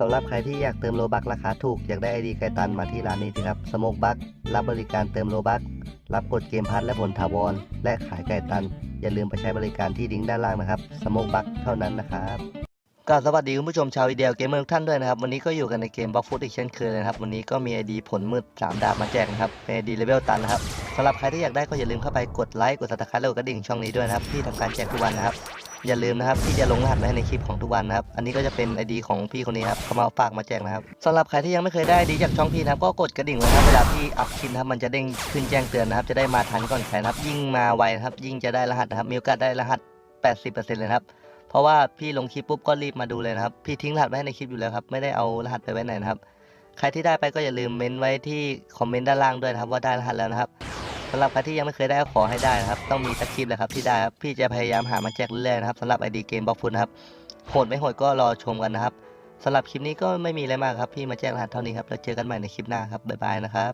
สำหรับใครที่อยากเติมโลบักราคาถูก อยากได้ไอดีไกตันมาที่ร้านนี้สิครับสโมกบักรับบริการเติมโลบักรับกดเกมพัทและผลถาวร และขายไก่ตัน อย่าลืมไปใช้บริการที่ลิงด้านล่างนะครับสโมกบักเท่านั้นนะครับก็สวัสดีคุณผู้ชมชาวอีเดียเกมเมอร์ทุกท่านด้วยนะครับ วันนี้ก็อยู่กันในเกมบล็อกฟุตอีกเช่นเคยเลยนะครับ วันนี้ก็มีไอดีผลมืด 3 ดาบมาแจกนะครับเป็นไอดีเลเวลตันนะครับสำหรับใครที่อยากได้ก็อย่าลืมเข้าไปกดไลค์กดซับสไครต์และกดกระดิ่งช่องนี้ด้วยนะครับที่ทำการแจกทุกวันนะครับ อย่าลืมนะครับที่จะลงรหัสไว้ในคลิปของทุกวันนะครับ อันนี้ก็จะเป็นไอดีของพี่คนนี้ครับเขามาฝากมาแจกนะครับสำหรับใครที่ยังไม่เคยได้ดีจากช่องพี่นะครับก็กดกระดิ่งไว้นะครับเวลาที่อัพคลิปนะครับมันจะเด้งขึ้นแจ้งเตือนนะครับ จะได้มาทันก่อนใครนะครับ ยิ่งมาไวนะครับ ยิ่งจะได้รหัสนะครับมีโอกาสได้รหัส 80%เลยนะครับเพราะว่าพี่ลงคลิปปุ๊บก็รีบมาดูเลยนะครับพี่ทิ้งรหัสไว้ให้ในคลิปอยู่แล้วครับไม่ได้เอารหัสไปไว้ไหนนะครับใครที่ได้ไปก็อย่าลืมเม้นไว้ที่คอมเมนต์ด้านล่างด้วยนะครับว่าได้รหัสแล้วนะครับ สำหรับใครที่ยังไม่เคยได้ก็ขอให้ได้นะครับ ต้องมีสักคลิปเลยครับที่ได้ครับพี่จะพยายามหามาแจกเรื่อยๆนะครับสำหรับไอดีเกมบล็อกฟุตนะครับโหดไม่โหดก็รอชมกันนะครับสำหรับคลิปนี้ก็ไม่มีอะไรมากครับพี่มาแจ้งรหัสเท่านี้ครับแล้วเจอกันใหม่ในคลิปหน้าครับบ๊ายบายนะครับ